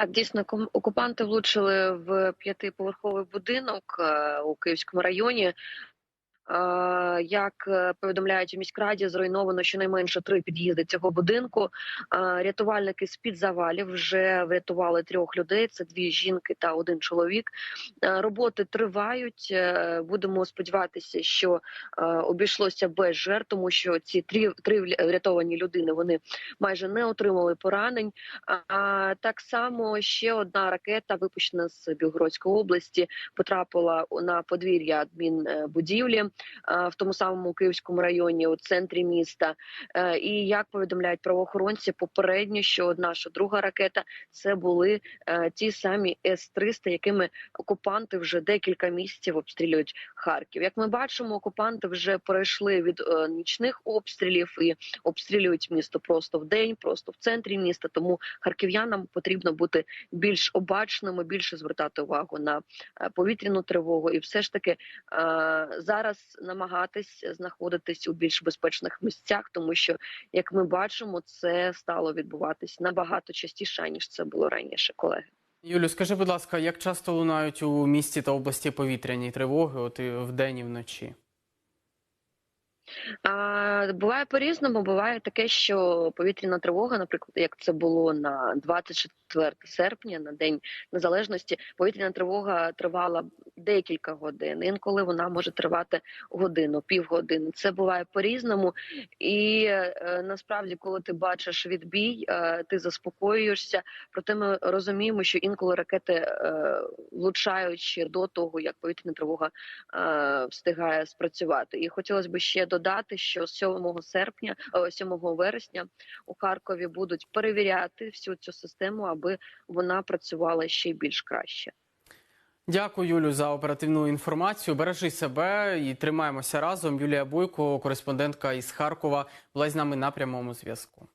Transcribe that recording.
Так, дійсно, окупанти влучили в п'ятиповерховий будинок е, у Київському районі. Е, Як е, повідомляють у міськраді, зруйновано щонайменше три під'їзди цього будинку. Е, Рятувальники з під завалів вже врятували трьох людей. Це дві жінки та один чоловік. Роботи тривають. Будемо сподіватися, що обійшлося без жертв, тому що ці три, три врятовані людини вони майже не отримали поранень. А так само ще одна ракета, випущена з Білгородської області, потрапила на подвір'я адмінбудівлі в тому самому Київському районі, у центрі міста. Е, І як повідомляють правоохоронці, попередньо, що одна, що друга ракета це були е, ті самі С-300, якими окупанти вже декілька місяців обстрілюють Харків. Як ми бачимо, окупанти вже перейшли від е, нічних обстрілів і обстрілюють місто просто в день, просто в центрі міста. Тому харків'янам потрібно бути більш обачними, більше звертати увагу на е, повітряну тривогу, і все ж таки е, зараз намагатись знаходитись у більш безпечних місцях, тому що як ми бачимо, це стало відбуватись набагато частіше ніж це було раніше, колеги. Юлю, скажи, будь ласка, як часто лунають у місті та області повітряні тривоги, от і вдень і вночі? А, буває по-різному. Буває таке, що повітряна тривога, наприклад, як це було на 24 серпня, на день незалежності, повітряна тривога тривала декілька годин. Інколи вона може тривати годину, півгодини. Це буває по-різному. І е, насправді, коли ти бачиш відбій, е, ти заспокоюєшся. Проте ми розуміємо, що інколи ракети е, влучають ще до того, як повітряна тривога е, встигає спрацювати. І хотілося б ще додати, що 7 серпня, о, 7 вересня у Харкові будуть перевіряти всю цю систему, аби вона працювала ще більш краще. Дякую, Юлю, за оперативну інформацію. Бережи себе і тримаємося разом. Юлія Бойко, кореспондентка із Харкова, була з нами на прямому зв'язку.